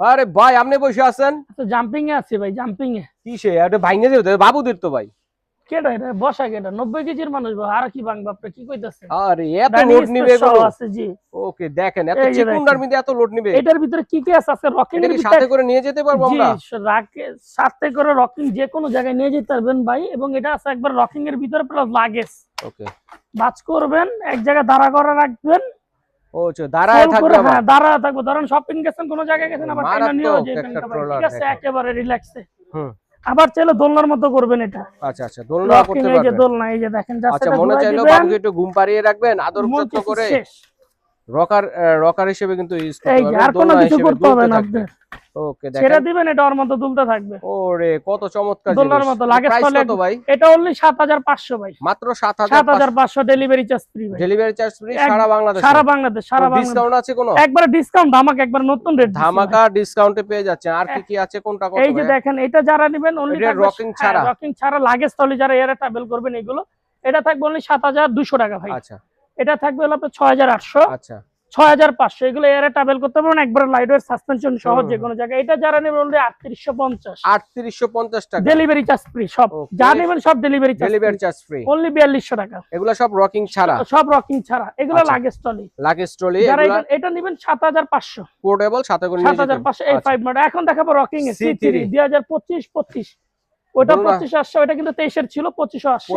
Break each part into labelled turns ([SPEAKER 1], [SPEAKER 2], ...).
[SPEAKER 1] আরে ভাই আপনি বসে আছেন?
[SPEAKER 2] তো জাম্পিং এ আছে ভাই জাম্পিং এ
[SPEAKER 1] কিসে? এটা ভাইঙ্গে যেতে বাবুদের তো ভাই।
[SPEAKER 2] কেডা এটা? বসা কেডা? নব্বই কেজির মানুষ আর কি ভাঙবা আপনি? কি কইতাছেন?
[SPEAKER 1] আরে এত লোড নিবে এগুলো?
[SPEAKER 2] আছে জি।
[SPEAKER 1] ওকে দেখেন এত
[SPEAKER 2] দেখেন।
[SPEAKER 1] মধ্যে এত লোড নিবে।
[SPEAKER 2] এটার ভিতরে কি কি আছে? আছে রকিং এর
[SPEAKER 1] সাথে করে নিয়ে যেতে পারব
[SPEAKER 2] জি
[SPEAKER 1] আমরা?
[SPEAKER 2] রাকে সাথে করে রকিং যে কোনো জায়গায় নিয়ে যেতে পারবেন ভাই এবং এটা আছে একবার রকিং এর ভিতরে প্লাস লাগেজ
[SPEAKER 1] ওকে।
[SPEAKER 2] বাজ করবেন এক জায়গায় দাঁড়া করে রাখবেন
[SPEAKER 1] ও দাঁড়ায় থাকবে
[SPEAKER 2] হ্যাঁ দাঁড়া থাকব। ধরেন শপিং গেছেন কোনো জায়গায় গেছেন আবার টাইনা নিয়েও ঠিক আছে। একেবারে রিল্যাক্সে
[SPEAKER 1] হুম।
[SPEAKER 2] আবার চাইলে দোলনার মতো করবেন এটা।
[SPEAKER 1] আচ্ছা আচ্ছা দোলনা করতে পারবেন
[SPEAKER 2] এই যে দোলনা এই যে দেখেন
[SPEAKER 1] আচ্ছা মনে
[SPEAKER 2] চাইলো
[SPEAKER 1] বাবুকে একটু ঘুম পাড়িয়ে রাখবেন আদর যত্ন করে। রকার রকার হিসেবে কিন্তু ইউজ করতে পারবেন
[SPEAKER 2] আর কোনো কিছু করতে হবে না আপনার।
[SPEAKER 1] ওকে
[SPEAKER 2] ছেড়ে দিবেন এটা ওর মতো দুলতে থাকবে।
[SPEAKER 1] ওরে কত চমৎকার জিনিস।
[SPEAKER 2] মতো, লাগে স্থলে
[SPEAKER 1] কত ভাই?
[SPEAKER 2] এটা অনলি সাত হাজার পাঁচশো ভাই।
[SPEAKER 1] মাত্র সাত
[SPEAKER 2] সাত
[SPEAKER 1] হাজার
[SPEAKER 2] হাজার পাঁচশো ডেলিভারি চার্জ ফ্রি ভাই।
[SPEAKER 1] ডেলিভারি চার্জ ফ্রি সারা বাংলাদেশে।
[SPEAKER 2] সারা বাংলাদেশ সারা বাংলাদেশ।
[SPEAKER 1] ডিসকাউন্ট আছে কোনো?
[SPEAKER 2] একবার ডিসকাউন্ট ধামাক একবার নতুন রেট
[SPEAKER 1] ধামাকা ডিসকাউন্টে পেয়ে যাচ্ছেন। আর কি কি আছে কোনটা কত
[SPEAKER 2] এই যে দেখেন এটা যারা নেবেন অনলি
[SPEAKER 1] এটা rocking ছাড়া?
[SPEAKER 2] রকিং ছাড়া লাগেজ তলে যারা এয়ারে ট্রাভেল করবেন এগুলো এটা থাকবে অনলি সাত হাজার দুশো টাকা ভাই।
[SPEAKER 1] আচ্ছা।
[SPEAKER 2] এটা থাকবে হলো আপনার ছয় হাজার আটশো।
[SPEAKER 1] আচ্ছা।
[SPEAKER 2] ছয় হাজার পাঁচশো। এগুলো এয়ারে ট্রাভেল করতে পারবেন একবার লাইট সাসপেনশন সহ যে কোনো জায়গায়। এটা যারা নেবেন আটত্রিশশো পঞ্চাশ।
[SPEAKER 1] আটত্রিশশো পঞ্চাশ টাকা।
[SPEAKER 2] ডেলিভারি চার্জ ফ্রি সব. যা নেবেন সব delivery charge
[SPEAKER 1] delivery charge free
[SPEAKER 2] only বিয়াল্লিশশো টাকা।
[SPEAKER 1] এগুলা সব রকিং ছাড়া?
[SPEAKER 2] সব রকিং ছাড়া। এগুলো
[SPEAKER 1] আচ্ছা।
[SPEAKER 2] লাগেজ টলি
[SPEAKER 1] লাগেজ ট্রলি
[SPEAKER 2] যারা এটা- নেবেন সাত হাজার পাঁচশো।
[SPEAKER 1] পোর্টেবল
[SPEAKER 2] সাত হাজার পাঁচশো এই
[SPEAKER 1] আচ্ছা।
[SPEAKER 2] ফাইভ মডেল এখন দেখাবো রকিং এ সি থ্রি দুই হাজার পঁচিশ পঁচিশ। ওটা
[SPEAKER 1] বলুন না।
[SPEAKER 2] পঁচিশ আসছে ওটা কিন্তু তেইশের ছিল পঁচিশও আসছে।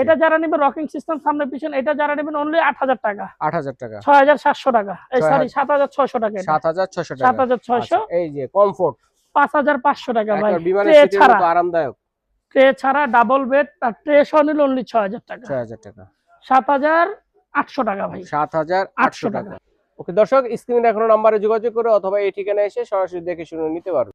[SPEAKER 2] এটা যারা নেবে রকিং সিস্টেম সামনে পিছনে এটা যারা নেবেন অনলি আট হাজার টাকা।
[SPEAKER 1] আট হাজার টাকা।
[SPEAKER 2] ছয় হাজার সাতশো টাকা। এই সরি সাত হাজার ছয়শো টাকা
[SPEAKER 1] সাত হাজার ছশো
[SPEAKER 2] সাত হাজার ছয়শো।
[SPEAKER 1] এই যে কমফোর্ট
[SPEAKER 2] পাঁচ হাজার পাঁচশো টাকা ভাই। ছাড়া।
[SPEAKER 1] আরামদায়ক।
[SPEAKER 2] ট্রে ছাড়া ডাবল বেড আর ট্রে সহ নিলে অনলি ছয় হাজার টাকা।
[SPEAKER 1] ছয় হাজার টাকা।
[SPEAKER 2] সাত হাজার আটশো টাকা ভাই।
[SPEAKER 1] সাত হাজার আটশো টাকা। ওকে দর্শক স্ক্রিনে এখনও নাম্বারে যোগাযোগ করে অথবা এই ঠিকানায় এসে সরাসরি দেখে শুনে নিতে পারবে